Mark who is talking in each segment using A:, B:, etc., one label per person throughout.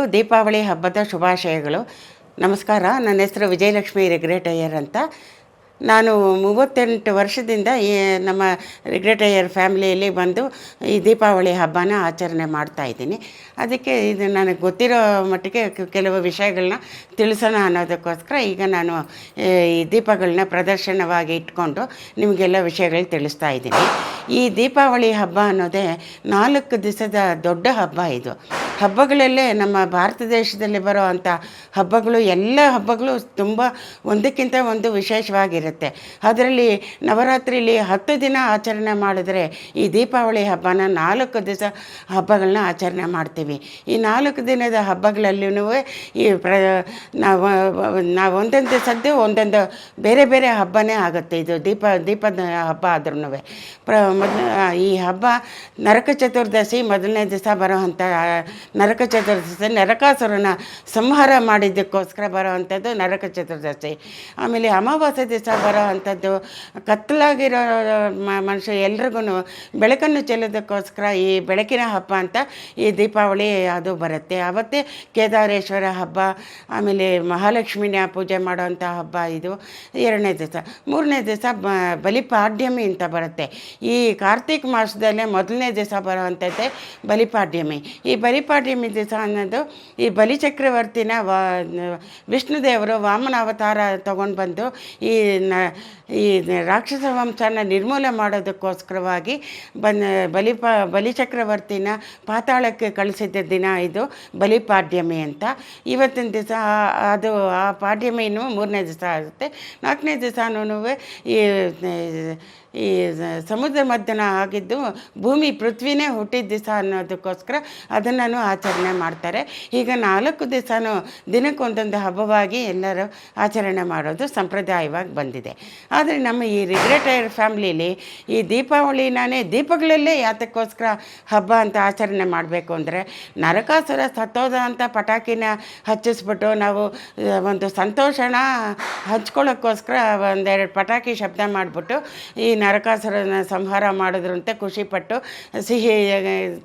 A: ಎಲ್ಲರಿಗೂ ದೀಪಾವಳಿ ಹಬ್ಬದ ಶುಭಾಶಯಗಳು. ನಮಸ್ಕಾರ, ನನ್ನ ಹೆಸರು ವಿಜಯಲಕ್ಷ್ಮಿ ರೆಗ್ರೇಟಯ್ಯರ್ ಅಂತ. ನಾನು ಮೂವತ್ತೆಂಟು ವರ್ಷದಿಂದ ಈ ನಮ್ಮ ರೆಗ್ರೇಟಯ್ಯರ್ ಫ್ಯಾಮಿಲಿಯಲ್ಲಿ ಬಂದು ಈ ದೀಪಾವಳಿ ಹಬ್ಬನ ಆಚರಣೆ ಮಾಡ್ತಾಯಿದ್ದೀನಿ ಅದಕ್ಕೆ ಇದು ನನಗೆ ಗೊತ್ತಿರೋ ಮಟ್ಟಿಗೆ ಕೆಲವು ವಿಷಯಗಳನ್ನ ತಿಳಿಸೋಣ ಅನ್ನೋದಕ್ಕೋಸ್ಕರ ಈಗ ನಾನು ಈ ದೀಪಗಳನ್ನ ಪ್ರದರ್ಶನವಾಗಿ ಇಟ್ಕೊಂಡು ನಿಮಗೆಲ್ಲ ವಿಷಯಗಳು ತಿಳಿಸ್ತಾ ಇದ್ದೀನಿ. ಈ ದೀಪಾವಳಿ ಹಬ್ಬ ಅನ್ನೋದೇ ನಾಲ್ಕು ದಿವಸದ ದೊಡ್ಡ ಹಬ್ಬ ಇದು. ಹಬ್ಬಗಳಲ್ಲೇ ನಮ್ಮ ಭಾರತ ದೇಶದಲ್ಲಿ ಬರೋ ಅಂಥ ಹಬ್ಬಗಳು, ಎಲ್ಲ ಹಬ್ಬಗಳು ತುಂಬ ಒಂದಕ್ಕಿಂತ ಒಂದು ವಿಶೇಷವಾಗಿರುತ್ತೆ. ಅದರಲ್ಲಿ ನವರಾತ್ರಿಲಿ ಹತ್ತು ದಿನ ಆಚರಣೆ ಮಾಡಿದ್ರೆ ಈ ದೀಪಾವಳಿ ಹಬ್ಬನ ನಾಲ್ಕು ದಿವಸ ಹಬ್ಬಗಳನ್ನ ಆಚರಣೆ ಮಾಡ್ತೀವಿ. ಈ ನಾಲ್ಕು ದಿನದ ಹಬ್ಬಗಳಲ್ಲೂ ಈ ಪ್ರ ನಾವು ನಾವು ಒಂದೊಂದು ಸದ್ಯ ಒಂದೊಂದು ಬೇರೆ ಬೇರೆ ಹಬ್ಬನೇ ಆಗುತ್ತೆ. ಇದು ದೀಪ, ದೀಪದ ಹಬ್ಬ ಆದ್ರೂ ಪ್ರ, ಮೊದಲು ಈ ಹಬ್ಬ ನರಕ ಚತುರ್ದಶಿ ಮೊದಲನೇ ದಿವಸ ಬರೋವಂಥ ನರಕ ಚತುರ್ದಶಿ, ನರಕಾಸುರನ ಸಂಹಾರ ಮಾಡಿದ್ದಕ್ಕೋಸ್ಕರ ಬರೋವಂಥದ್ದು ನರಕ ಚತುರ್ದಶಿ. ಆಮೇಲೆ ಅಮಾವಾಸ್ಯೆ ದಿವಸ ಬರೋ ಅಂಥದ್ದು ಕತ್ತಲಾಗಿರೋ ಮನುಷ್ಯ ಎಲ್ರಿಗೂ ಬೆಳಕನ್ನು ಚೆಲ್ಲೋದಕ್ಕೋಸ್ಕರ ಈ ಬೆಳಕಿನ ಹಬ್ಬ ಅಂತ ಈ ದೀಪಾವಳಿ ಅದು ಬರುತ್ತೆ. ಆವತ್ತೇ ಕೇದಾರೇಶ್ವರ ಹಬ್ಬ, ಆಮೇಲೆ ಮಹಾಲಕ್ಷ್ಮಿನ ಪೂಜೆ ಮಾಡುವಂಥ ಹಬ್ಬ ಇದು. ಎರಡನೇ ದಿವಸ. ಮೂರನೇ ದಿವಸ ಬ, ಬಲಿಪಾಡ್ಯಮಿ ಅಂತ ಬರುತ್ತೆ. ಈ ಕಾರ್ತಿಕ್ ಮಾಸದಲ್ಲೇ ಮೊದಲನೇ ದಿವಸ ಬರುವಂಥದ್ದೇ ಬಲಿಪಾಡ್ಯಮಿ. ಈ ಬಲಿಪಾಡ್ಯಮಿ ದಿವಸ ಅನ್ನೋದು ಈ ಬಲಿಚಕ್ರವರ್ತಿನ ವಾ ವಿಷ್ಣುದೇವರು ವಾಮನ ಅವತಾರ ತಗೊಂಡು ಬಂದು ಈ ನ, ಈ ರಾಕ್ಷಸ ವಂಶನ ನಿರ್ಮೂಲ ಮಾಡೋದಕ್ಕೋಸ್ಕರವಾಗಿ ಬನ್ ಬಲಿಪ ಬಲಿಚಕ್ರವರ್ತಿನ ಪಾತಾಳಕ್ಕೆ ಕಳಿಸಿದ್ದ ದಿನ ಇದು ಬಲಿಪಾಡ್ಯಮಿ ಅಂತ. ಇವತ್ತಿನ ದಿವಸ ಅದು ಆ ಪಾಡ್ಯಮಿನೂ ಮೂರನೇ ದಿವಸ ಆಗುತ್ತೆ. ನಾಲ್ಕನೇ ದಿವಸನೂ ಈ ಈ ಸಮುದ್ರ ಮಧ್ಯನ ಆಗಿದ್ದು ಭೂಮಿ ಪೃಥ್ವಿನೇ ಹುಟ್ಟಿದ ದಿವಸ ಅನ್ನೋದಕ್ಕೋಸ್ಕರ ಅದನ್ನು ಆಚರಣೆ ಮಾಡ್ತಾರೆ. ಈಗ ನಾಲ್ಕು ದಿವಸನೂ ದಿನಕ್ಕೊಂದೊಂದು ಹಬ್ಬವಾಗಿ ಎಲ್ಲರೂ ಆಚರಣೆ ಮಾಡೋದು ಸಂಪ್ರದಾಯವಾಗಿ ಬಂದಿದೆ. ಆದರೆ ನಮ್ಮ ಈ ರಿಗ್ರೆಟೈರ್ ಫ್ಯಾಮ್ಲಿಲಿ ಈ ದೀಪಾವಳಿನೇ ದೀಪಗಳಲ್ಲೇ ಯಾತಕ್ಕೋಸ್ಕರ ಹಬ್ಬ ಅಂತ ಆಚರಣೆ ಮಾಡಬೇಕು ಅಂದರೆ ನರಕಾಸುರ ಸತ್ತೋದ ಅಂತ ಪಟಾಕಿನ ಹಚ್ಚಿಸ್ಬಿಟ್ಟು ನಾವು ಒಂದು ಸಂತೋಷನ ಹಂಚ್ಕೊಳ್ಳೋಕ್ಕೋಸ್ಕರ ಒಂದೆರಡು ಪಟಾಕಿ ಶಬ್ದ ಮಾಡಿಬಿಟ್ಟು ಈ ನರಕಾಸುರನ ಸಂಹಾರ ಮಾಡಿದ್ರಂತೆ ಖುಷಿಪಟ್ಟು ಸಿಹಿ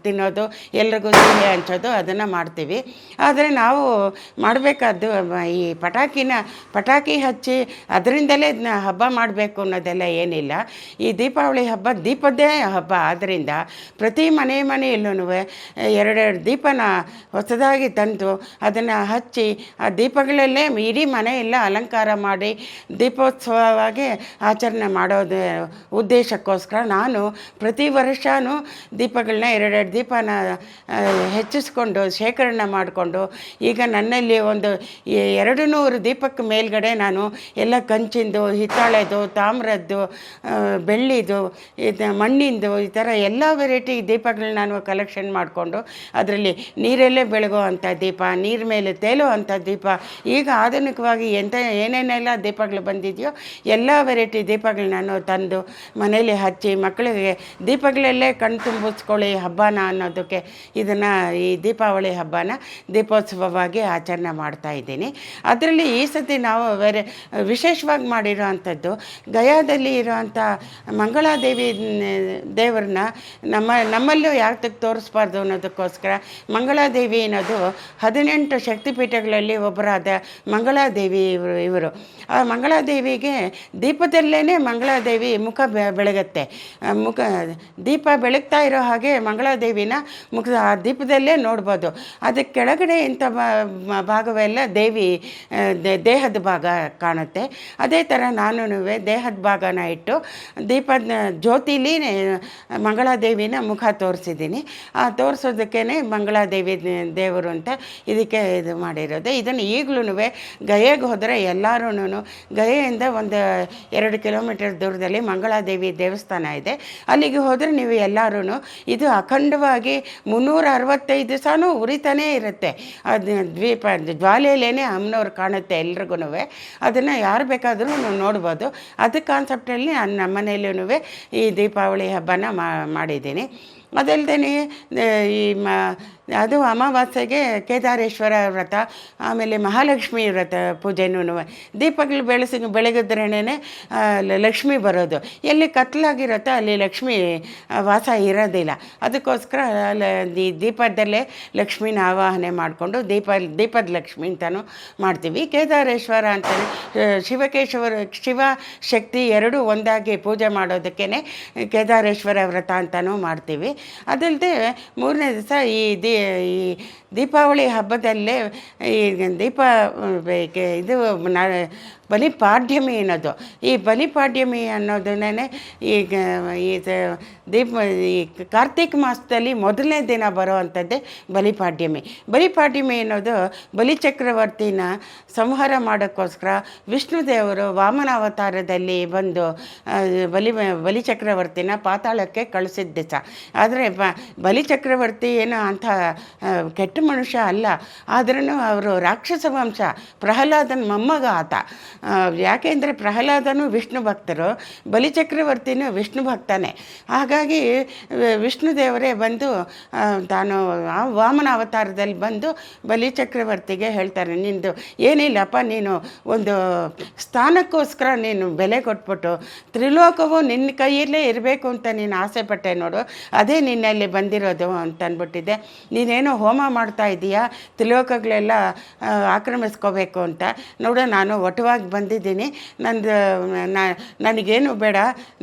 A: ತಿನ್ನೋದು, ಎಲ್ರಿಗೂ ಸಿಹಿ ಹಂಚೋದು ಅದನ್ನು ಮಾಡ್ತೀವಿ. ಆದರೆ ನಾವು ಮಾಡಬೇಕಾದ್ದು ಈ ಪಟಾಕಿನ, ಪಟಾಕಿ ಹಚ್ಚಿ ಅದರಿಂದಲೇ ಹಬ್ಬ ಮಾಡಬೇಕು ಅನ್ನೋದೆಲ್ಲ ಏನಿಲ್ಲ. ಈ ದೀಪಾವಳಿ ಹಬ್ಬ ದೀಪದ್ದೇ ಹಬ್ಬ. ಆದ್ದರಿಂದ ಪ್ರತಿ ಮನೆ ಮನೆಯಲ್ಲೂ ಎರಡೆರಡು ದೀಪನ ಹೊಸದಾಗಿ ತಂದು ಅದನ್ನು ಹಚ್ಚಿ ಆ ದೀಪಗಳಲ್ಲೇ ಇಡೀ ಮನೆಯೆಲ್ಲ ಅಲಂಕಾರ ಮಾಡಿ ದೀಪೋತ್ಸವವಾಗಿ ಆಚರಣೆ ಮಾಡೋದು ಉದ್ದೇಶಕ್ಕೋಸ್ಕರ ನಾನು ಪ್ರತಿ ವರ್ಷವೂ ದೀಪಗಳನ್ನ ಎರಡೆರಡು ದೀಪನ ಹೆಚ್ಚಿಸ್ಕೊಂಡು ಶೇಖರಣೆ ಮಾಡಿಕೊಂಡು ಈಗ ನನ್ನಲ್ಲಿ ಒಂದು ಎರಡು ನೂರು ದೀಪಕ್ಕೆ ಮೇಲ್ಗಡೆ ನಾನು ಎಲ್ಲ ಕಂಚಿಂದು, ಹಿತ್ತಾಳೆದು, ತಾಮ್ರದ್ದು ಬೆಳ್ಳಿದು, ಇದು, ಮಣ್ಣಿಂದು ಈ ಥರ ಎಲ್ಲ ವೆರೈಟಿ ದೀಪಗಳನ್ನ ನಾನು ಕಲೆಕ್ಷನ್ ಮಾಡಿಕೊಂಡು ಅದರಲ್ಲಿ ನೀರಲ್ಲೇ ಬೆಳಗೋ ಅಂಥ ದೀಪ, ನೀರ ಮೇಲೆ ತೇಲೋ ಅಂಥ ದೀಪ, ಈಗ ಆಧುನಿಕವಾಗಿ ಎಂಥ ಏನೇನೆಲ್ಲ ದೀಪಗಳು ಬಂದಿದೆಯೋ ಎಲ್ಲ ವೆರೈಟಿ ದೀಪಗಳು ನಾನು ತಂದು ಮನೇಲಿ ಹಚ್ಚಿ ಮಕ್ಕಳಿಗೆ ದೀಪಗಳಲ್ಲೇ ಕಣ್ಣು ತುಂಬಿಸ್ಕೊಳ್ಳಿ ಹಬ್ಬನ ಅನ್ನೋದಕ್ಕೆ ಇದನ್ನು ಈ ದೀಪಾವಳಿ ಹಬ್ಬನ ದೀಪೋತ್ಸವವಾಗಿ ಆಚರಣೆ ಮಾಡ್ತಾ ಇದ್ದೀನಿ. ಅದರಲ್ಲಿ ಈ ಸತಿ ನಾವು ಬೇರೆ ವಿಶೇಷವಾಗಿ ಮಾಡಿರುವಂಥದ್ದು ಗಯಾದಲ್ಲಿ ಇರೋವಂಥ ಮಂಗಳಾದೇವಿ ದೇವ್ರನ್ನ ನಮ್ಮ ನಮ್ಮಲ್ಲೂ ಯಾತಕ್ಕೆ ತೋರಿಸ್ಬಾರ್ದು ಅನ್ನೋದಕ್ಕೋಸ್ಕರ ಮಂಗಳಾದೇವಿ ಅನ್ನೋದು ಹದಿನೆಂಟು ಶಕ್ತಿಪೀಠಗಳಲ್ಲಿ ಒಬ್ಬರಾದ ಮಂಗಳಾದೇವಿ ಇವರು ಇವರು. ಆ ಮಂಗಳಾದೇವಿಗೆ ದೀಪದಲ್ಲೇ ಮಂಗಳಾದೇವಿ ಮುಖ ಬೆ- ಬೆಳಗತ್ತೆ. ಮುಖ, ದೀಪ ಬೆಳಗ್ತಾ ಇರೋ ಹಾಗೆ ಮಂಗಳಾದೇವಿನ ಮುಖ, ಆ ದೀಪದಲ್ಲೇ ನೋಡ್ಬೋದು. ಅದಕ್ಕೆ ಕೆಳಗಡೆ ಇಂಥ ಭಾಗವೆಲ್ಲ ದೇವಿ ದೇಹದ ಭಾಗ ಕಾಣುತ್ತೆ. ಅದೇ ಥರ ನಾನು ದೇಹದ ಭಾಗನ ಇಟ್ಟು ದೀಪದ ಜ್ಯೋತಿಲಿ ಮಂಗಳಾದೇವಿನ ಮುಖ ತೋರಿಸಿದ್ದೀನಿ. ಆ ತೋರಿಸೋದಕ್ಕೇ ಮಂಗಳಾದೇವಿ ದೇವರು ಅಂತ ಇದಕ್ಕೆ ಇದು ಮಾಡಿರೋದು. ಇದನ್ನು ಈಗಲೂ ಗಯೆಗೆ ಹೋದರೆ ಎಲ್ಲರೂ ಗಯೆಯಿಂದ ಒಂದು ಎರಡು ಕಿಲೋಮೀಟರ್ ದೂರದಲ್ಲಿ ಮಂಗಳಾದೇವಿ ದೇವಸ್ಥಾನ ಇದೆ. ಅಲ್ಲಿಗೆ ಹೋದರೆ ನೀವು ಎಲ್ಲರೂ ಇದು ಅಖಂಡವಾಗಿ ಮುನ್ನೂರ ಅರವತ್ತೈದು ದಿವಸನೂ ಉರಿತಾನೇ ಇರುತ್ತೆ. ಅದು ದ್ವೀಪ ಜ್ವಾಲೆಯಲ್ಲೇ ಅಮ್ಮನವ್ರು ಕಾಣುತ್ತೆ ಎಲ್ರಿಗೂ ಅದನ್ನು ಯಾರು ಬೇಕಾದರೂ ನೋಡ್ಬೋದು. ಅದು ಕಾನ್ಸೆಪ್ಟಲ್ಲಿ ನಾನು ನಮ್ಮ ಮನೆಯಲ್ಲೂ ಈ ದೀಪಾವಳಿ ಹಬ್ಬನ ಮಾಡಿದ್ದೀನಿ. ಅದಲ್ಲದೆ ಈ ಮ ಅದು ಅಮಾವಾಸ್ಯೆಗೆ ಕೇದಾರೇಶ್ವರ ವ್ರತ, ಆಮೇಲೆ ಮಹಾಲಕ್ಷ್ಮಿ ವ್ರತ ಪೂಜೆನೂ ದೀಪಗಳು ಬೆಳೆಸಿ ಬೆಳಗಿದ್ರೇನೆ ಲಕ್ಷ್ಮಿ ಬರೋದು. ಎಲ್ಲಿ ಕತ್ಲಾಗಿರುತ್ತೋ ಅಲ್ಲಿ ಲಕ್ಷ್ಮಿ ವಾಸ ಇರೋದಿಲ್ಲ. ಅದಕ್ಕೋಸ್ಕರ ಈ ದೀಪದಲ್ಲೇ ಲಕ್ಷ್ಮಿನ ಆವಾಹನೆ ಮಾಡಿಕೊಂಡು ದೀಪ, ದೀಪದ ಲಕ್ಷ್ಮಿ ಅಂತಲೂ ಮಾಡ್ತೀವಿ. ಕೇದಾರೇಶ್ವರ ಅಂತಲೇ ಶಿವಕೇಶವರ ಶಿವ ಶಕ್ತಿ ಎರಡೂ ಒಂದಾಗಿ ಪೂಜೆ ಮಾಡೋದಕ್ಕೇ ಕೇದಾರೇಶ್ವರ ವ್ರತ ಅಂತಲೂ ಮಾಡ್ತೀವಿ. ಅದಲ್ಲದೆ ಮೂರನೇ ದಿವಸ ಈ ದೀ ಈ ದೀಪಾವಳಿ ಹಬ್ಬದಲ್ಲೇ ಈ ದೀಪ ಕೆ- ಇದು ನ ಬಲಿಪಾಡ್ಯಮಿ ಅನ್ನೋದು ಈ ಬಲಿಪಾಡ್ಯಮಿ ಅನ್ನೋದನ್ನೇ ಈಗ ಇದು ದೀಪ ಈ ಕಾರ್ತಿಕ್ ಮಾಸದಲ್ಲಿ ಮೊದಲನೇ ದಿನ ಬರೋ ಅಂಥದ್ದೇ ಬಲಿಪಾಡ್ಯಮಿ. ಬಲಿಪಾಡ್ಯಮಿ ಅನ್ನೋದು ಬಲಿಚಕ್ರವರ್ತಿನ ಸಂಹಾರ ಮಾಡೋಕ್ಕೋಸ್ಕರ ವಿಷ್ಣು ದೇವರು ವಾಮನ ಅವತಾರದಲ್ಲಿ ಬಂದು ಬಲಿ ಬಲಿಚಕ್ರವರ್ತಿನ ಪಾತಾಳಕ್ಕೆ ಕಳಿಸಿದ ದಿವಸ ಆದರೆ ಬ ಬಲಿಚಕ್ರವರ್ತಿ ಏನು ಅಂಥ ಕೆಟ್ಟ ಮನುಷ್ಯ ಅಲ್ಲ. ಆದ್ರೂ ಅವರು ರಾಕ್ಷಸ ವಂಶ ಪ್ರಹ್ಲಾದನ ಮೊಮ್ಮಗ ಆತ. ಯಾಕೆಂದರೆ ಪ್ರಹ್ಲಾದನು ವಿಷ್ಣು ಭಕ್ತರು, ಬಲಿಚಕ್ರವರ್ತಿನೂ ವಿಷ್ಣು ಭಕ್ತನೇ. ಹಾಗಾಗಿ ವಿಷ್ಣು ದೇವರೇ ಬಂದು ತಾನು ವಾಮನ ಅವತಾರದಲ್ಲಿ ಬಂದು ಬಲಿಚಕ್ರವರ್ತಿಗೆ ಹೇಳ್ತಾರೆ, ನಿಂದು ಏನಿಲ್ಲಪ್ಪ, ನೀನು ಒಂದು ಸ್ಥಾನಕ್ಕೋಸ್ಕರ ನೀನು ಬೆಲೆ ಕೊಟ್ಬಿಟ್ಟು, ತ್ರಿಲೋಕವು ನಿನ್ನ ಕೈಯಲ್ಲೇ ಇರಬೇಕು ಅಂತ ನೀನು ಆಸೆ ಪಟ್ಟೆ ನೋಡು, ಅದೇ ನಿನ್ನಲ್ಲಿ ಬಂದಿರೋದು ಅಂತ ಅಂದ್ಬಿಟ್ಟಿದ್ದೆ ನೀನೇನೋ ಹೋಮ ಮಾಡ್ತಾ ಇದೀಯಾ, ತ್ರಿಲೋಕಗಳೆಲ್ಲ ಆಕ್ರಮಿಸ್ಕೋಬೇಕು ಅಂತ. ನೋಡು, ನಾನು ಒಟವಾಗಿ ಬಂದಿದ್ದೀನಿ. ನಂದು ನನಗೇನು ಬೇಡ,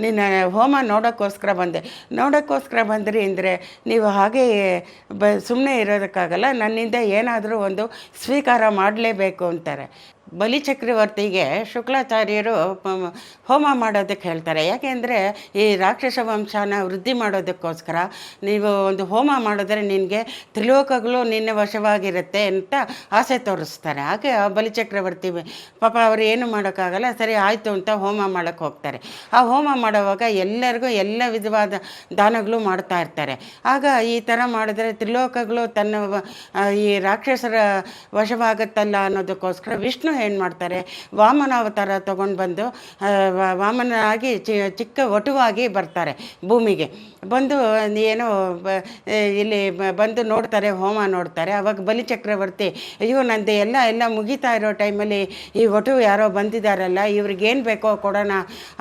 A: ನಿನ್ನ ಹೋಮ ನೋಡೋಕ್ಕೋಸ್ಕರ ಬಂದೆ. ನೋಡೋಕ್ಕೋಸ್ಕರ ಬಂದ್ರಿ ಅಂದರೆ ನೀವು ಹಾಗೆ ಬ ಸುಮ್ಮನೆ ಇರೋದಕ್ಕಾಗಲ್ಲ, ನನ್ನಿಂದ ಏನಾದರೂ ಒಂದು ಸ್ವೀಕಾರ ಮಾಡಲೇಬೇಕು ಅಂತಾರೆ. ಬಲಿ ಚಕ್ರವರ್ತಿಗೆ ಶುಕ್ಲಾಚಾರ್ಯರು ಹೋಮ ಮಾಡೋದಕ್ಕೆ ಹೇಳ್ತಾರೆ. ಯಾಕೆಂದರೆ ಈ ರಾಕ್ಷಸ ವಂಶನ ವೃದ್ಧಿ ಮಾಡೋದಕ್ಕೋಸ್ಕರ ನೀವು ಒಂದು ಹೋಮ ಮಾಡಿದ್ರೆ ನಿನಗೆ ತ್ರಿಲೋಕಗಳು ನಿನ್ನ ವಶವಾಗಿರುತ್ತೆ ಅಂತ ಆಸೆ ತೋರಿಸ್ತಾರೆ. ಹಾಗೆ ಆ ಬಲಿಚಕ್ರವರ್ತಿ ಪಾಪ ಅವರು ಏನು ಮಾಡೋಕ್ಕಾಗಲ್ಲ, ಸರಿ ಆಯಿತು ಅಂತ ಹೋಮ ಮಾಡೋಕ್ಕೆ ಹೋಗ್ತಾರೆ. ಆ ಹೋಮ ಮಾಡುವಾಗ ಎಲ್ಲರಿಗೂ ಎಲ್ಲ ವಿಧವಾದ ದಾನಗಳು ಮಾಡ್ತಾ ಇರ್ತಾರೆ. ಆಗ ಈ ಥರ ಮಾಡಿದ್ರೆ ತ್ರಿಲೋಕಗಳು ತನ್ನ ಈ ರಾಕ್ಷಸರ ವಶವಾಗುತ್ತಲ್ಲ ಅನ್ನೋದಕ್ಕೋಸ್ಕರ ವಿಷ್ಣು ಏನು ಮಾಡ್ತಾರೆ. ವಾಮನ ಅವತಾರ ತೊಗೊಂಡು ಬಂದು ವಾಮನಾಗಿ ಚಿಕ್ಕ ಒಟುವಾಗಿ ಬರ್ತಾರೆ ಭೂಮಿಗೆ. ಬಂದು ಏನೋ ಇಲ್ಲಿ ಬಂದು ನೋಡ್ತಾರೆ, ಹೋಮ ನೋಡ್ತಾರೆ. ಅವಾಗ ಬಲಿ ಚಕ್ರವರ್ತಿ, ಅಯ್ಯೋ, ನಂದು ಎಲ್ಲ ಎಲ್ಲ ಮುಗಿತಾ ಇರೋ ಟೈಮಲ್ಲಿ ಈ ಒಟು ಯಾರೋ ಬಂದಿದ್ದಾರಲ್ಲ ಇವ್ರಿಗೇನು ಬೇಕೋ ಕೊಡೋಣ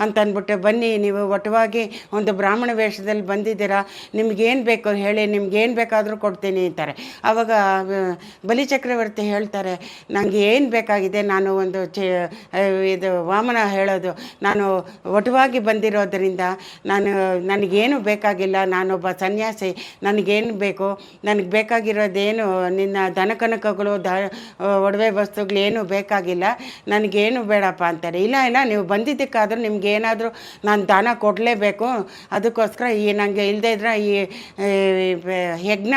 A: ಅಂತಂದ್ಬಿಟ್ಟು ಬನ್ನಿ, ನೀವು ಒಟುವಾಗಿ ಒಂದು ಬ್ರಾಹ್ಮಣ ವೇಷದಲ್ಲಿ ಬಂದಿದ್ದೀರಾ ನಿಮ್ಗೇನು ಬೇಕೋ ಹೇಳಿ ನಿಮ್ಗೇನು ಬೇಕಾದರೂ ಕೊಡ್ತೀನಿ ಅಂತಾರೆ. ಆವಾಗ ಬಲಿಚಕ್ರವರ್ತಿ ಬಲಿ ಚಕ್ರವರ್ತಿ ಹೇಳ್ತಾರೆ ನನಗೆ ಏನು ಬೇಕಾಗಿದೆ ನಾನು ಒಂದು ಇದು ವಾಮನ ಹೇಳೋದು. ನಾನು ಒಟವಾಗಿ ಬಂದಿರೋದರಿಂದ ನಾನು, ನನಗೇನು ಬೇಕಾಗಿಲ್ಲ, ನಾನೊಬ್ಬ ಸನ್ಯಾಸಿ, ನನಗೇನು ಬೇಕು? ನನಗೆ ಬೇಕಾಗಿರೋದೇನು, ನಿನ್ನ ದನಕನಕಗಳು ದ ಒಡವೆ ವಸ್ತುಗಳು ಏನೂ ಬೇಕಾಗಿಲ್ಲ? ನನಗೇನು ಬೇಡಪ್ಪ ಅಂತಾರೆ. ಇಲ್ಲ ಇಲ್ಲ, ನೀವು ಬಂದಿದ್ದಕ್ಕಾದರೂ ನಿಮ್ಗೆ ಏನಾದರೂ ನಾನು ದಾನ ಕೊಡಲೇಬೇಕು. ಅದಕ್ಕೋಸ್ಕರ ಈ ನನಗೆ ಇಲ್ಲದೇ ಇದ್ರೆ ಈ ಯಜ್ಞ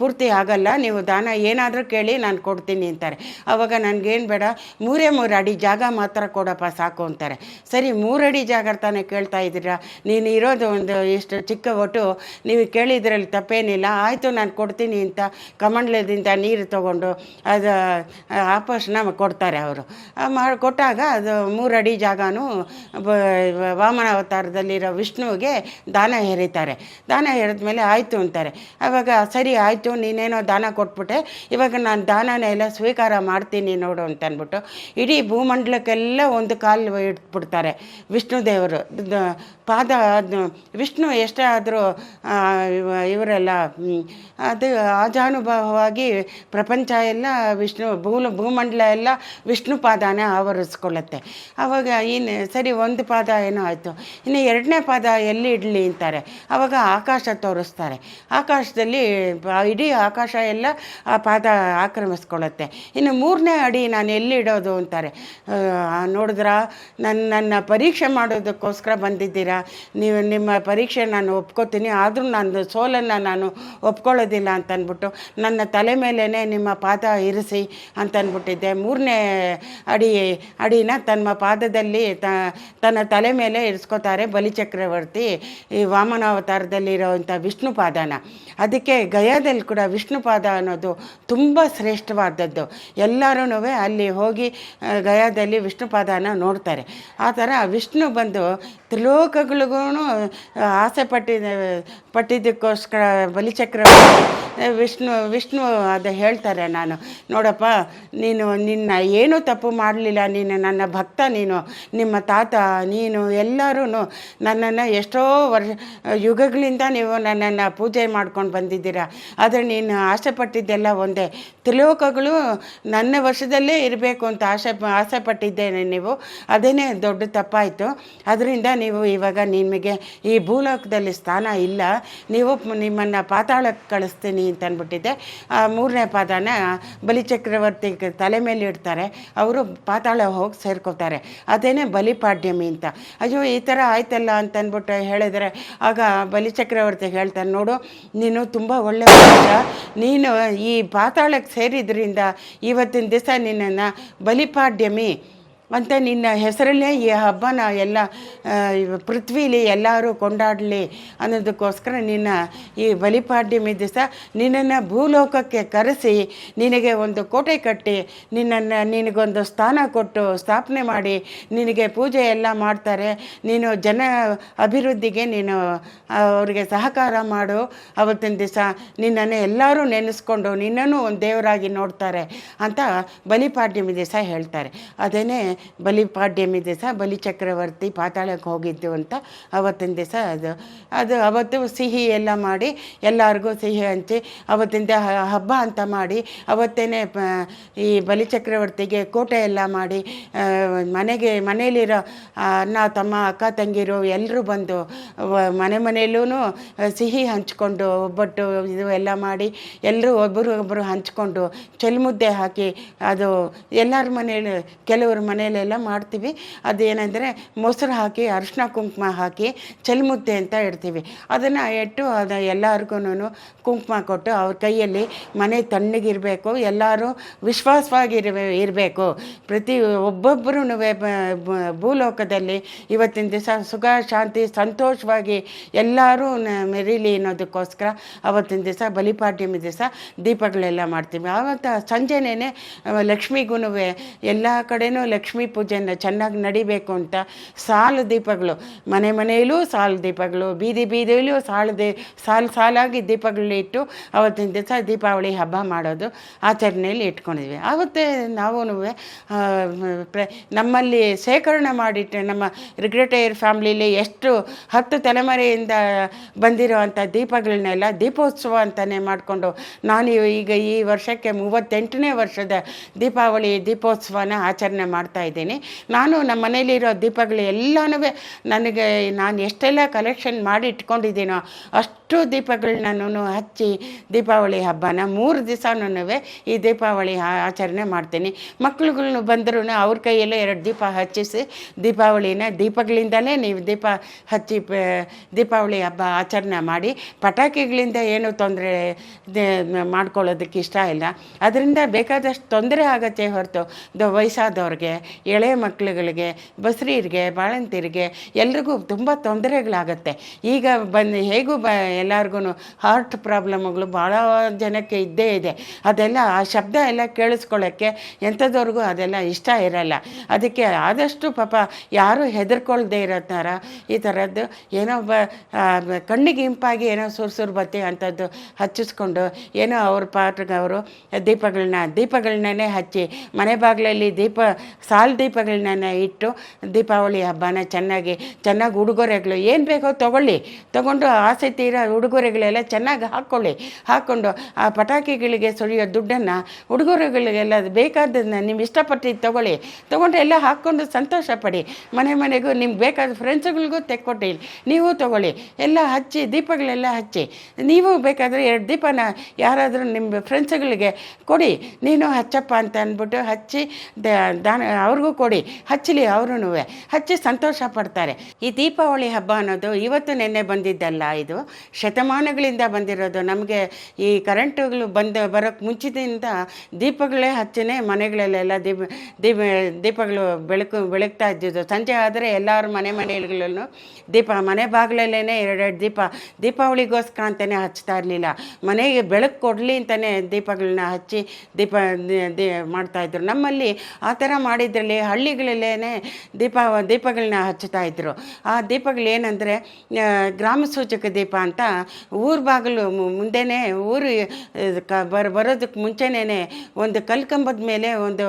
A: ಪೂರ್ತಿ ಆಗಲ್ಲ. ನೀವು ದಾನ ಏನಾದರೂ ಕೇಳಿ ನಾನು ಕೊಡ್ತೀನಿ ಅಂತಾರೆ. ಅವಾಗ ನನಗೇನು ಬೇಡ, ಮೂರೇ ಮೂರು ಅಡಿ ಜಾಗ ಮಾತ್ರ ಕೊಡಪ್ಪ ಸಾಕು ಅಂತಾರೆ. ಸರಿ, ಮೂರಡಿ ಜಾಗ ತಾನೇ ಕೇಳ್ತಾ ಇದ್ದೀರಾ? ನೀನು ಇರೋದು ಒಂದು ಇಷ್ಟು ಚಿಕ್ಕ ಒಟ್ಟು, ನೀವು ಕೇಳಿದ್ರಲ್ಲಿ ತಪ್ಪೇನಿಲ್ಲ. ಆಯಿತು, ನಾನು ಕೊಡ್ತೀನಿ ಅಂತ ಕಮಂಡ್ಲದಿಂದ ನೀರು ತಗೊಂಡು ಅದು ಆಪೋಷಣ ಕೊಡ್ತಾರೆ ಅವರು. ಮಾಡಿ ಕೊಟ್ಟಾಗ ಅದು ಮೂರಡಿ ಜಾಗನೂ ವಾಮನ ಅವತಾರದಲ್ಲಿರೋ ವಿಷ್ಣುವಿಗೆ ದಾನ ಹೇರಿತಾರೆ. ದಾನ ಮೇಲೆ ಆಯಿತು ಅಂತಾರೆ. ಆವಾಗ ಸರಿ, ಆಯಿತು, ನೀನೇನೋ ದಾನ ಕೊಟ್ಬಿಟ್ಟೆ. ಇವಾಗ ನಾನು ದಾನನ ಎಲ್ಲ ಸ್ವೀಕಾರ ಮಾಡ್ತೀನಿ ನೋಡು ಅಂತ ಅಂದ್ಬಿಟ್ಟು ಇಡೀ ಭೂಮಂಡಲಕ್ಕೆಲ್ಲ ಒಂದು ಕಾಲು ಇಟ್ಬಿಡ್ತಾರೆ. ವಿಷ್ಣು ದೇವರು ಪಾದ ವಿಷ್ಣು ಎಷ್ಟೇ ಆದರೂ ಇವರೆಲ್ಲ ಅದು ಆಜಾನುಭವವಾಗಿ ಪ್ರಪಂಚ ಎಲ್ಲ ವಿಷ್ಣು ಭೂ ಭೂಮಂಡಲ ಎಲ್ಲ ವಿಷ್ಣು ಪಾದನೇ ಆವರಿಸ್ಕೊಳ್ಳುತ್ತೆ. ಆವಾಗ ಇನ್ನು ಸರಿ, ಒಂದು ಪಾದ ಏನೋ ಆಯಿತು. ಇನ್ನು ಎರಡನೇ ಪಾದ ಎಲ್ಲಿ ಇಡಲಿ ಅಂತಾರೆ? ಆವಾಗ ಆಕಾಶ ತೋರಿಸ್ತಾರೆ. ಆಕಾಶದಲ್ಲಿ ಇಡೀ ಆಕಾಶ ಎಲ್ಲ ಆ ಪಾದ ಆಕ್ರಮಿಸ್ಕೊಳ್ಳುತ್ತೆ. ಇನ್ನು ಮೂರನೇ ಅಡಿ ನಾನು ಎಲ್ಲಿ ಇಡೋದು ಅಂತಾರೆ ನೋಡಿದ್ರ? ನನ್ನ ನನ್ನ ಪರೀಕ್ಷೆ ಮಾಡೋದಕ್ಕೋಸ್ಕರ ಬಂದಿದ್ದೀರಾ? ನೀವು ನಿಮ್ಮ ಪರೀಕ್ಷೆ ನಾನು ಒಪ್ಕೋತೀನಿ, ಆದರೂ ನಾನು ಸೋಲನ್ನು ನಾನು ಒಪ್ಕೊಳ್ಳೋದಿಲ್ಲ ಅಂತ ಅಂದ್ಬಿಟ್ಟು ನನ್ನ ತಲೆ ಮೇಲೇ ನಿಮ್ಮ ಪಾದ ಇರಿಸಿ ಅಂತನ್ಬಿಟ್ಟಿದ್ದೆ. ಮೂರನೇ ಅಡಿ, ಅಡಿನ ತನ್ನ ಪಾದದಲ್ಲಿ ತನ್ನ ತಲೆ ಮೇಲೆ ಇರಿಸ್ಕೋತಾರೆ ಬಲಿಚಕ್ರವರ್ತಿ ಈ ವಾಮನಾವತಾರದಲ್ಲಿರೋವಂಥ ವಿಷ್ಣು ಪಾದನ. ಅದಕ್ಕೆ ಗಯಾದಲ್ಲಿ ಕೂಡ ವಿಷ್ಣು ಪಾದ ಅನ್ನೋದು ತುಂಬ ಶ್ರೇಷ್ಠವಾದದ್ದು. ಎಲ್ಲರೂ ಅಲ್ಲಿ ಹೋಗಿ ಗಯಾದಲ್ಲಿ ವಿಷ್ಣುಪಾದನ ನೋಡ್ತಾರೆ. ಆ ಥರ ವಿಷ್ಣು ಬಂದು ತ್ರಿಲೋಕಗಳಿಗೂ ಆಸೆ ಪಟ್ಟಿ ಪಟ್ಟಿದ್ದಕ್ಕೋಸ್ಕರ ಬಲಿಚಕ್ರ ವಿಷ್ಣು ವಿಷ್ಣು ಅದು ಹೇಳ್ತಾರೆ ನಾನು. ನೋಡಪ್ಪ, ನೀನು ನಿನ್ನ ಏನೂ ತಪ್ಪು ಮಾಡಲಿಲ್ಲ, ನೀನು ನನ್ನ ಭಕ್ತ ನೀನು, ನಿಮ್ಮ ತಾತ, ನೀನು ಎಲ್ಲರೂ ನನ್ನನ್ನು ಎಷ್ಟೋ ವರ್ಷ, ಯುಗಗಳಿಂದ ನೀವು ನನ್ನನ್ನು ಪೂಜೆ ಮಾಡ್ಕೊಂಡು ಬಂದಿದ್ದೀರಾ. ಆದರೆ ನೀನು ಆಸೆ ಪಟ್ಟಿದ್ದೆಲ್ಲ ಒಂದೇ. ತ್ರಿಲೋಕಗಳು ನನ್ನ ವರ್ಷದಲ್ಲೇ ಇರಬೇಕು ಅಂತ ಆಸೆ ಆಸೆ ಪಟ್ಟಿದ್ದೇನೆ ನೀವು. ಅದೇನೇ ದೊಡ್ಡ ತಪ್ಪಾಯಿತು. ಅದರಿಂದ ನೀವು ಇವಾಗ ನಿಮಗೆ ಈ ಭೂಲೋಕದಲ್ಲಿ ಸ್ಥಾನ ಇಲ್ಲ. ನೀವು ನಿಮ್ಮನ್ನು ಪಾತಾಳಕ್ಕೆ ಕಳಿಸ್ತೀನಿ ಅಂತ ಅಂದ್ಬಿಟ್ಟಿದ್ದೆ ಮೂರನೇ ಪಾದನ ಬಲಿಚಕ್ರವರ್ತಿ ತಲೆ ಮೇಲೆ ಇಡ್ತಾರೆ. ಅವರು ಪಾತಾಳ ಹೋಗಿ ಸೇರ್ಕೋತಾರೆ. ಅದೇನೇ ಬಲಿಪಾಡ್ಯಮಿ ಅಂತ. ಅಯ್ಯೋ, ಈ ಥರ ಆಯ್ತಲ್ಲ ಅಂತ ಅಂದ್ಬಿಟ್ಟು ಹೇಳಿದರೆ ಆಗ ಬಲಿಚಕ್ರವರ್ತಿ ಹೇಳ್ತಾನೆ, ನೋಡು, ನೀನು ತುಂಬ ಒಳ್ಳೆಯ ನೀನು ಈ ಪಾತಾಳಕ್ಕೆ ಸೇರಿದ್ರಿಂದ ಇವತ್ತಿನ ದಿವಸ ನಿನ್ನನ್ನು ಬಲಿಪಾಡ್ಯಮಿ ಅಂತ ನಿನ್ನ ಹೆಸರಲ್ಲೇ ಈ ಹಬ್ಬನ ಎಲ್ಲ ಪೃಥ್ವಿಲಿ ಎಲ್ಲರೂ ಕೊಂಡಾಡಲಿ ಅನ್ನೋದಕ್ಕೋಸ್ಕರ ನಿನ್ನ ಈ ಬಲಿಪಾಡ್ಯಮಿ ದಿವಸ ನಿನ್ನನ್ನು ಭೂಲೋಕಕ್ಕೆ ಕರೆಸಿ ನಿನಗೆ ಒಂದು ಕೋಟೆ ಕಟ್ಟಿ ನಿನ್ನನ್ನು ನಿನಗೊಂದು ಸ್ಥಾನ ಕೊಟ್ಟು ಸ್ಥಾಪನೆ ಮಾಡಿ ನಿನಗೆ ಪೂಜೆ ಎಲ್ಲ ಮಾಡ್ತಾರೆ. ನೀನು ಜನ ಅಭಿವೃದ್ಧಿಗೆ ನೀನು ಅವರಿಗೆ ಸಹಕಾರ ಮಾಡು. ಅವತ್ತಿನ ದಿವಸ ನಿನ್ನನ್ನು ಎಲ್ಲರೂ ನೆನೆಸ್ಕೊಂಡು ನಿನ್ನನ್ನು ಒಂದು ದೇವರಾಗಿ ನೋಡ್ತಾರೆ ಅಂತ ಬಲಿಪಾಡ್ಯಮಿ ದಿವಸ ಹೇಳ್ತಾರೆ. ಅದೇನೇ ಬಲಿಪಾಡ್ಯಮಿ ದಿವಸ ಬಲಿ ಚಕ್ರವರ್ತಿ ಪಾತಾಳಕ್ಕೆ ಹೋಗಿದ್ದು ಅಂತ ಅವತ್ತಿನ ದಿವಸ ಅದು. ಅದು ಅವತ್ತು ಸಿಹಿ ಎಲ್ಲ ಮಾಡಿ, ಎಲ್ಲರಿಗೂ ಸಿಹಿ ಹಂಚಿ, ಅವತ್ತಿಂದ ಹಬ್ಬ ಅಂತ ಮಾಡಿ, ಅವತ್ತೇನೆ ಈ ಬಲಿ ಚಕ್ರವರ್ತಿಗೆ ಕೋಟೆ ಎಲ್ಲ ಮಾಡಿ ಮನೆಗೆ, ಮನೆಯಲ್ಲಿರೋ ಅಣ್ಣ, ತಮ್ಮ, ಅಕ್ಕ, ತಂಗಿರು ಎಲ್ಲರೂ ಬಂದು ಮನೆ ಮನೆಯಲ್ಲೂ ಸಿಹಿ ಹಂಚ್ಕೊಂಡು, ಒಬ್ಬಟ್ಟು ಇದು ಎಲ್ಲ ಮಾಡಿ, ಎಲ್ಲರೂ ಒಬ್ಬರು ಒಬ್ಬರು ಹಂಚ್ಕೊಂಡು, ಚೆಲ್ಮುದ್ದೆ ಹಾಕಿ, ಅದು ಎಲ್ಲರ ಮನೆಯಲ್ಲಿ, ಕೆಲವ್ರ ಮನೆಯಲ್ಲೆಲ್ಲ ಮಾಡ್ತೀವಿ. ಅದೇನೆಂದರೆ ಮೊಸರು ಹಾಕಿ ಅರಿಶಿನ ಕುಂಕುಮ ಹಾಕಿ, ಚೆಲ್ಮುದ್ದೆ ಅಂತ ಇಡ್ತೀವಿ. ಅದನ್ನು ಇಟ್ಟು ಅದು ಎಲ್ಲರಿಗೂ ಕುಂಕುಮ ಕೊಟ್ಟು ಅವ್ರ ಕೈಯಲ್ಲಿ ಮನೆ ತಣ್ಣಗಿರಬೇಕು, ಎಲ್ಲರೂ ವಿಶ್ವಾಸವಾಗಿರ ಇರಬೇಕು. ಪ್ರತಿ ಒಬ್ಬೊಬ್ಬರೂ ಭೂಲೋಕದಲ್ಲಿ ಇವತ್ತಿನ ದಿವಸ ಸುಖ, ಶಾಂತಿ, ಸಂತೋಷವಾಗಿ ಎಲ್ಲರೂ ಮೆರೀಲಿ ಅನ್ನೋದಕ್ಕೋಸ್ಕರ ಅವತ್ತಿನ ದಿವಸ ಬಲಿಪಾಡ್ಯಮಿ ದಿವಸ ದೀಪಗಳೆಲ್ಲ ಮಾಡ್ತೀವಿ. ಆವತ್ತು ಸಂಜೆನೇ ಲಕ್ಷ್ಮಿಗೂ ಎಲ್ಲ ಕಡೆಯೂ ಲಕ್ಷ್ಮೀ ಪೂಜೆನ ಚೆನ್ನಾಗಿ ನಡಿಬೇಕು ಅಂತ ಸಾಲು ದೀಪಗಳು. ಮನೆ ಮನೆಯಲ್ಲೂ ಸಾಲು ದೀಪಗಳು, ಬೀದಿ ಬೀದಿಯಲ್ಲೂ ಸಾಲು ದೇ, ಸಾಲು ಸಾಲಾಗಿ ದೀಪಗಳಿಟ್ಟು ಅವತ್ತಿನ ದಿವಸ ದೀಪಾವಳಿ ಹಬ್ಬ ಮಾಡೋದು ಆಚರಣೆಯಲ್ಲಿ ಇಟ್ಕೊಂಡಿದ್ವಿ. ಆವತ್ತೇ ನಾವು ನಮ್ಮಲ್ಲಿ ಶೇಖರಣೆ ಮಾಡಿಟ್ಟು, ನಮ್ಮ ರಿಗ್ರೆಟೈರ್ ಫ್ಯಾಮ್ಲಿಲಿ ಎಷ್ಟು ಹತ್ತು ತಲೆಮಾರಿಯಿಂದ ಬಂದಿರುವಂಥ ದೀಪಗಳನ್ನೆಲ್ಲ ದೀಪೋತ್ಸವ ಅಂತಲೇ ಮಾಡಿಕೊಂಡು ನಾನು ಈಗ ಈ ವರ್ಷಕ್ಕೆ ಮೂವತ್ತೆಂಟನೇ ವರ್ಷದ ದೀಪಾವಳಿ ದೀಪೋತ್ಸವನ ಆಚರಣೆ ಮಾಡ್ತಾ ಇದ್ದೀನಿ. ನಾನು ನಮ್ಮ ಮನೇಲಿರೋ ದೀಪಗಳು ಎಲ್ಲನೂ ನನಗೆ ನಾನು ಎಷ್ಟೆಲ್ಲ ಕಲೆಕ್ಷನ್ ಮಾಡಿ ಇಟ್ಕೊಂಡಿದ್ದೀನೋ ಅಷ್ಟು ದೀಪಗಳನ್ನ ದೀಪಗಳನ್ನೂ ಹಚ್ಚಿ ದೀಪಾವಳಿ ಹಬ್ಬನ ಮೂರು ದಿವಸನೂ ಈ ದೀಪಾವಳಿ ಆಚರಣೆ ಮಾಡ್ತೀನಿ. ಮಕ್ಳುಗಳ್ನು ಬಂದರೂ ಅವ್ರ ಕೈಯಲ್ಲೇ ಎರಡು ದೀಪ ಹಚ್ಚಿಸಿ ದೀಪಾವಳಿನ ದೀಪಗಳಿಂದಲೇ ನೀವು ದೀಪ ಹಚ್ಚಿ ದೀಪಾವಳಿ ಹಬ್ಬ ಆಚರಣೆ ಮಾಡಿ ಪಟಾಕಿಗಳಿಂದ ಏನು ತೊಂದರೆ ಮಾಡ್ಕೊಳ್ಳೋದಕ್ಕೆ ಇಷ್ಟ ಇಲ್ಲ. ಅದರಿಂದ ಬೇಕಾದಷ್ಟು ತೊಂದರೆ ಆಗತ್ತೆ ಹೊರತು ವಯಸ್ಸಾದವ್ರಿಗೆ, ಎಳೆ ಮಕ್ಳುಗಳಿಗೆ, ಬಸ್ರೀರಿಗೆ ಬಾಳಂತಿರಿಗೆ ಎಲ್ರಿಗೂ ತುಂಬ ತೊಂದರೆಗಳಾಗತ್ತೆ. ಈಗ ಬಂದು ಹೇಗೂ ಬ ಎಲ್ಲರಿಗೂ ಹಾರ್ಟ್ ಪ್ರಾಬ್ಲಮ್ಗಳು ಭಾಳ ಜನಕ್ಕೆ ಇದ್ದೇ ಇದೆ. ಅದೆಲ್ಲ ಆ ಶಬ್ದ ಎಲ್ಲ ಕೇಳಿಸ್ಕೊಳ್ಳೋಕ್ಕೆ ಎಂಥದವ್ರಿಗೂ ಅದೆಲ್ಲ ಇಷ್ಟ ಇರಲ್ಲ. ಅದಕ್ಕೆ ಆದಷ್ಟು ಪಾಪ ಯಾರೂ ಹೆದರ್ಕೊಳ್ದೇ ಇರೋ ಥರ ಈ ಥರದ್ದು ಏನೋ ಬ ಕಣ್ಣಿಗೆ ಇಂಪಾಗಿ ಏನೋ ಸುರ್ಸುರು ಬತ್ತಿ ಅಂಥದ್ದು ಹಚ್ಚಿಸ್ಕೊಂಡು ಏನೋ ಅವ್ರ ಪಾಟ್ರಿಗೆ ಅವರು ದೀಪಗಳನ್ನ, ದೀಪಗಳನ್ನೇ ಹಚ್ಚಿ ಮನೆ ಬಾಗಿಲಲ್ಲಿ ದೀಪ, ಸಾಲು ದೀಪಗಳನ್ನ ಇಟ್ಟು ದೀಪಾವಳಿ ಹಬ್ಬನ ಚೆನ್ನಾಗಿ ಚೆನ್ನಾಗಿ ಉಡುಗೊರೆಗಳು ಏನು ಬೇಕೋ ತೊಗೊಳ್ಳಿ. ತೊಗೊಂಡು ಆಸೆ ತೀರ ಉಡುಗೊರೆಗಳೆಲ್ಲ ಚೆನ್ನಾಗಿ ಹಾಕ್ಕೊಳ್ಳಿ ಹಾಕ್ಕೊಂಡು ಆ ಪಟಾಕಿಗಳಿಗೆ ಸುಳಿಯೋ ದುಡ್ಡನ್ನು ಉಡುಗೊರೆಗಳಿಗೆಲ್ಲ ಬೇಕಾದದನ್ನ ನಿಮ್ಮ ಇಷ್ಟಪಟ್ಟಿದ್ದು ತೊಗೊಳ್ಳಿ. ತೊಗೊಂಡು ಎಲ್ಲ ಹಾಕ್ಕೊಂಡು ಸಂತೋಷ ಪಡಿ. ಮನೆ ಮನೆಗೂ ನಿಮ್ಗೆ ಬೇಕಾದ ಫ್ರೆಂಡ್ಸ್ಗಳಿಗೂ ತೆಕ್ಕೊಟ್ಟಿ. ನೀವು ತೊಗೊಳ್ಳಿ. ಎಲ್ಲ ಹಚ್ಚಿ, ದೀಪಗಳೆಲ್ಲ ಹಚ್ಚಿ. ನೀವು ಬೇಕಾದರೆ ಎರಡು ದೀಪನ ಯಾರಾದರೂ ನಿಮ್ಮ ಫ್ರೆಂಡ್ಸ್ಗಳಿಗೆ ಕೊಡಿ. ನೀನು ಹಚ್ಚಪ್ಪ ಅಂತ ಅಂದ್ಬಿಟ್ಟು ಹಚ್ಚಿ ದಾನ, ಅವ್ರಿಗೂ ಕೊಡಿ. ಹಚ್ಚಲಿ ಅವ್ರೂ ಹಚ್ಚಿ ಸಂತೋಷ ಪಡ್ತಾರೆ. ಈ ದೀಪಾವಳಿ ಹಬ್ಬ ಅನ್ನೋದು ಇವತ್ತು ನೆನ್ನೆ ಬಂದಿದ್ದಲ್ಲ ಇದು. ಶತಮಾನಗಳಿಂದ ಬಂದಿರೋದು. ನಮಗೆ ಈ ಕರೆಂಟುಗಳು ಬಂದು ಬರೋಕ್ಕೆ ಮುಂಚಿತದಿಂದ ದೀಪಗಳೇ ಹಚ್ಚಿನೇ ಮನೆಗಳಲ್ಲೆಲ್ಲ ದೀಪ ದೀಪ, ದೀಪಗಳು ಬೆಳಕು, ಬೆಳಗ್ತಾ ಇದ್ದಿದ್ದು. ಸಂಜೆ ಆದರೆ ಎಲ್ಲರ ಮನೆ ಮನೆಗಳಲ್ಲೂ ದೀಪ, ಮನೆ ಬಾಗಿಲಲ್ಲೇ ಎರಡೆರಡು ದೀಪ, ದೀಪಾವಳಿಗೋಸ್ಕರ ಅಂತಲೇ ಹಚ್ತಾ ಇರಲಿಲ್ಲ. ಮನೆಗೆ ಬೆಳಕು ಕೊಡಲಿ ಅಂತಲೇ ದೀಪಗಳನ್ನ ಹಚ್ಚಿ ದೀಪ, ದಿ- ಮಾಡ್ತಾಯಿದ್ರು ನಮ್ಮಲ್ಲಿ ಆ ಥರ ಮಾಡಿದ್ರಲ್ಲಿ ಹಳ್ಳಿಗಳಲ್ಲೇ ದೀಪ ದೀಪಗಳನ್ನ ಹಚ್ತಾ ಇದ್ರು. ಆ ದೀಪಗಳೇನೆಂದರೆ ಗ್ರಾಮ ಸೂಚಕ ದೀಪ ಅಂತ ಊರ ಬಾಗಿಲು ಮುಂದೆನೆ ಊರು ಕ, ಬರ ಬರೋದಕ್ಕೆ ಮುಂಚೆನೇ ಒಂದು ಕಲ್ಕಂಬದ ಮೇಲೆ ಒಂದು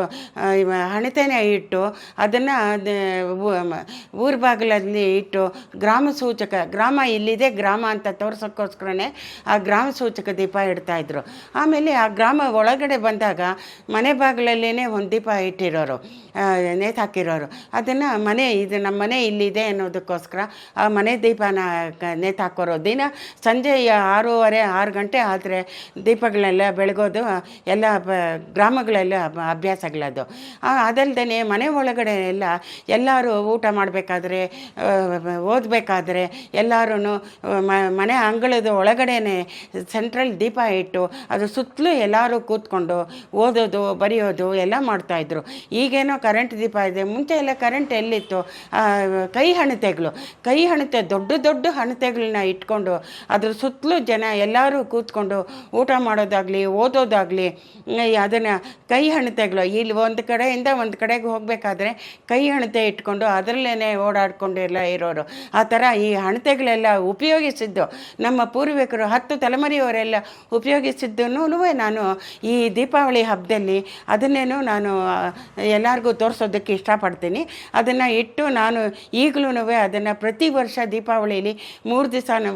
A: ಹಣತೆನೇ ಇಟ್ಟು ಅದನ್ನು ಊರು ಬಾಗಿಲಲ್ಲಿ ಇಟ್ಟು ಗ್ರಾಮ ಸೂಚಕ, ಗ್ರಾಮ ಇಲ್ಲಿದೆ ಗ್ರಾಮ ಅಂತ ತೋರ್ಸೋಕ್ಕೋಸ್ಕರನೇ ಆ ಗ್ರಾಮ ಸೂಚಕ ದೀಪ ಇಡ್ತಾಯಿದ್ರು ಆಮೇಲೆ ಆ ಗ್ರಾಮ ಒಳಗಡೆ ಬಂದಾಗ ಮನೆ ಬಾಗಿಲಲ್ಲೇ ಒಂದು ದೀಪ ಇಟ್ಟಿರೋರು ನೇತು ಹಾಕಿರೋರು. ಅದನ್ನು ಮನೆ, ಇದು ನಮ್ಮ ಮನೆ ಇಲ್ಲಿದೆ ಅನ್ನೋದಕ್ಕೋಸ್ಕರ ಆ ಮನೆ ದೀಪನ ನೇತು ದಿನ ಸಂಜೆ ಆರೂವರೆ, ಆರು ಗಂಟೆ ಆದರೆ ದೀಪಗಳೆಲ್ಲ ಬೆಳಗೋದು, ಎಲ್ಲ ಗ್ರಾಮಗಳೆಲ್ಲ ಅಭ್ಯಾಸಗಳದು. ಅದಲ್ಲದೆ ಮನೆ ಒಳಗಡೆ ಎಲ್ಲ ಎಲ್ಲರೂ ಊಟ ಮಾಡಬೇಕಾದ್ರೆ ಓದಬೇಕಾದ್ರೆ ಎಲ್ಲರೂ ಮನೆ ಅಂಗಳದ ಒಳಗಡೆನೆ ಸೆಂಟ್ರಲ್ ದೀಪ ಇಟ್ಟು ಅದು ಸುತ್ತಲೂ ಎಲ್ಲರೂ ಕೂತ್ಕೊಂಡು ಓದೋದು, ಬರೆಯೋದು ಎಲ್ಲ ಮಾಡ್ತಾಯಿದ್ರು. ಈಗೇನೋ ಕರೆಂಟ್ ದೀಪ ಇದೆ, ಮುಂಚೆ ಎಲ್ಲ ಕರೆಂಟ್ ಎಲ್ಲಿತ್ತು? ಕೈ ಹಣತೆಗಳು. ಕೈ ಹಣತೆ, ದೊಡ್ಡ ದೊಡ್ಡ ಹಣತೆಗಳನ್ನ ಇಟ್ಕೊಂಡು ಅದ್ರ ಸುತ್ತಲೂ ಜನ ಎಲ್ಲರೂ ಕೂತ್ಕೊಂಡು ಊಟ ಮಾಡೋದಾಗಲಿ, ಓದೋದಾಗಲಿ ಅದನ್ನು ಕೈ ಹಣತೆಗಳು ಇಲ್ಲಿ ಒಂದು ಕಡೆಯಿಂದ ಒಂದು ಕಡೆಗೆ ಹೋಗಬೇಕಾದ್ರೆ ಕೈ ಹಣತೆ ಇಟ್ಕೊಂಡು ಅದರಲ್ಲೇ ಓಡಾಡಿಕೊಂಡು ಎಲ್ಲ ಇರೋರು. ಆ ಥರ ಈ ಹಣತೆಗಳೆಲ್ಲ ಉಪಯೋಗಿಸಿದ್ದು ನಮ್ಮ ಪೂರ್ವಿಕರು, ಹತ್ತು ತಲೆಮಾರಿಯವರೆಲ್ಲ ಉಪಯೋಗಿಸಿದ್ದನ್ನು ನಾನು ಈ ದೀಪಾವಳಿ ಹಬ್ಬದಲ್ಲಿ ಅದನ್ನೇನು ನಾನು ಎಲ್ಲರಿಗೂ ತೋರಿಸೋದಕ್ಕೆ ಇಷ್ಟಪಡ್ತೀನಿ. ಅದನ್ನು ಇಟ್ಟು ನಾನು ಈಗಲೂ ಅದನ್ನು ಪ್ರತಿ ವರ್ಷ ದೀಪಾವಳಿಯಲ್ಲಿ ಮೂರು ದಿವಸನೂ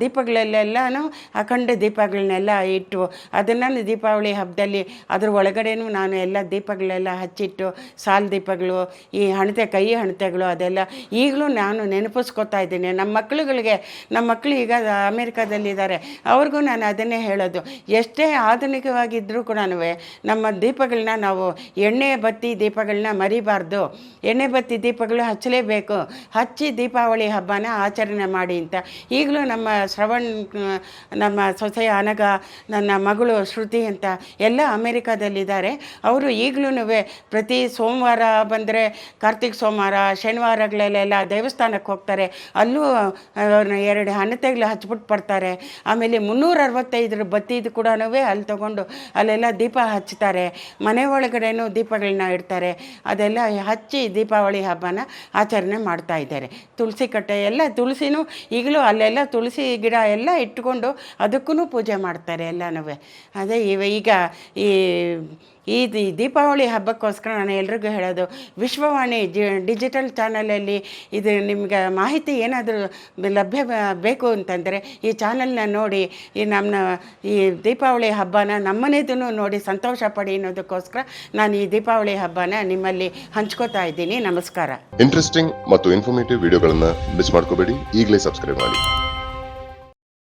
A: ದೀಪಗಳಲ್ಲೆಲ್ಲನೂ ಅಖಂಡ ದೀಪಗಳನ್ನೆಲ್ಲ ಇಟ್ಟು ಅದನ್ನು ದೀಪಾವಳಿ ಹಬ್ಬದಲ್ಲಿ ಅದ್ರ ಒಳಗಡೆನೂ ನಾನು ಎಲ್ಲ ದೀಪಗಳೆಲ್ಲ ಹಚ್ಚಿಟ್ಟು ಸಾಲು ದೀಪಗಳು, ಈ ಹಣತೆ, ಕೈ ಹಣತೆಗಳು ಅದೆಲ್ಲ ಈಗಲೂ ನಾನು ನೆನಪಿಸ್ಕೊತಾ ಇದ್ದೀನಿ. ನಮ್ಮ ಮಕ್ಕಳುಗಳಿಗೆ ನಮ್ಮ ಮಕ್ಕಳು ಈಗ ಅಮೇರಿಕಾದಲ್ಲಿದ್ದಾರೆ, ಅವ್ರಿಗೂ ನಾನು ಅದನ್ನೇ ಹೇಳೋದು. ಎಷ್ಟೇ ಆಧುನಿಕವಾಗಿದ್ದರೂ ಕೂಡ ನಮ್ಮ ದೀಪಗಳನ್ನ ನಾವು ಎಣ್ಣೆ ಬತ್ತಿ ದೀಪಗಳನ್ನ ಮರಿಬಾರ್ದು. ಎಣ್ಣೆ ಬತ್ತಿ ದೀಪಗಳು ಹಚ್ಚಲೇಬೇಕು. ಹಚ್ಚಿ ದೀಪಾವಳಿ ಹಬ್ಬನ ಆಚರಣೆ ಮಾಡಿ ಅಂತ. ಈಗಲೂ ನಮ್ಮ ಶ್ರವಣ್, ನಮ್ಮ ಸೊಸೆಯ ಅನಗ ನನ್ನ ಮಗಳು ಶ್ರುತಿ ಅಂತ ಎಲ್ಲ ಅಮೇರಿಕಾದಲ್ಲಿದ್ದಾರೆ. ಅವರು ಈಗಲೂ ಪ್ರತಿ ಸೋಮವಾರ ಬಂದರೆ ಕಾರ್ತಿಕ್ ಸೋಮವಾರ, ಶನಿವಾರಗಳಲ್ಲೆಲ್ಲ ದೇವಸ್ಥಾನಕ್ಕೆ ಹೋಗ್ತಾರೆ. ಅಲ್ಲೂ ಎರಡು ಹಣತೆಗಳು ಹಚ್ಬಿಟ್ಟು ಬರ್ತಾರೆ. ಆಮೇಲೆ ಮುನ್ನೂರ ಅರವತ್ತೈದರ ಬತ್ತಿದು ಕೂಡ ಅಲ್ಲಿ ತಗೊಂಡು ಅಲ್ಲೆಲ್ಲ ದೀಪ ಹಚ್ತಾರೆ. ಮನೆ ಒಳಗಡೆನೂ ದೀಪಗಳನ್ನ ಇಡ್ತಾರೆ. ಅದೆಲ್ಲ ಹಚ್ಚಿ ದೀಪಾವಳಿ ಹಬ್ಬನ ಆಚರಣೆ ಮಾಡ್ತಾ ಇದ್ದಾರೆ. ತುಳಸಿ ಕಟ್ಟೆ ಎಲ್ಲ ತುಳಸಿನೂ ಈಗಲೂ ಅಲ್ಲೆಲ್ಲ ತುಳಸಿ ಗಿಡ ಎಲ್ಲ ಇಟ್ಕೊಂಡು ಅದಕ್ಕೂ ಪೂಜೆ ಮಾಡ್ತಾರೆ ಎಲ್ಲನೂ. ಅದೇ ಇವ ಈಗ ಈ ಈ ದೀಪಾವಳಿ ಹಬ್ಬಕ್ಕೋಸ್ಕರ ನಾನು ಎಲ್ರಿಗೂ ಹೇಳೋದು, ವಿಶ್ವವಾಣಿ ಜಿ, ಡಿಜಿಟಲ್ ಚಾನಲಲ್ಲಿ ಇದು ನಿಮ್ಗೆ ಮಾಹಿತಿ ಏನಾದರೂ ಲಭ್ಯ ಬೇಕು ಅಂತಂದರೆ ಈ ಚಾನಲ್ನ ನೋಡಿ, ಈ ನಮ್ಮ ಈ ದೀಪಾವಳಿ ಹಬ್ಬನ ನಮ್ಮನೇದೂ ನೋಡಿ ಸಂತೋಷ ಪಡಿ ಅನ್ನೋದಕ್ಕೋಸ್ಕರ ನಾನು ಈ ದೀಪಾವಳಿ ಹಬ್ಬನ ನಿಮ್ಮಲ್ಲಿ ಹಂಚ್ಕೋತಾ ಇದ್ದೀನಿ. ನಮಸ್ಕಾರ.
B: ಇಂಟ್ರೆಸ್ಟಿಂಗ್ ಮತ್ತು ಇನ್ಫಾರ್ಮೇಟಿವ್ ವಿಡಿಯೋಗಳನ್ನು ಮಿಸ್ ಮಾಡ್ಕೋಬೇಡಿ. ಈಗಲೇ ಸಬ್ಸ್ಕ್ರೈಬ್ ಮಾಡಿ.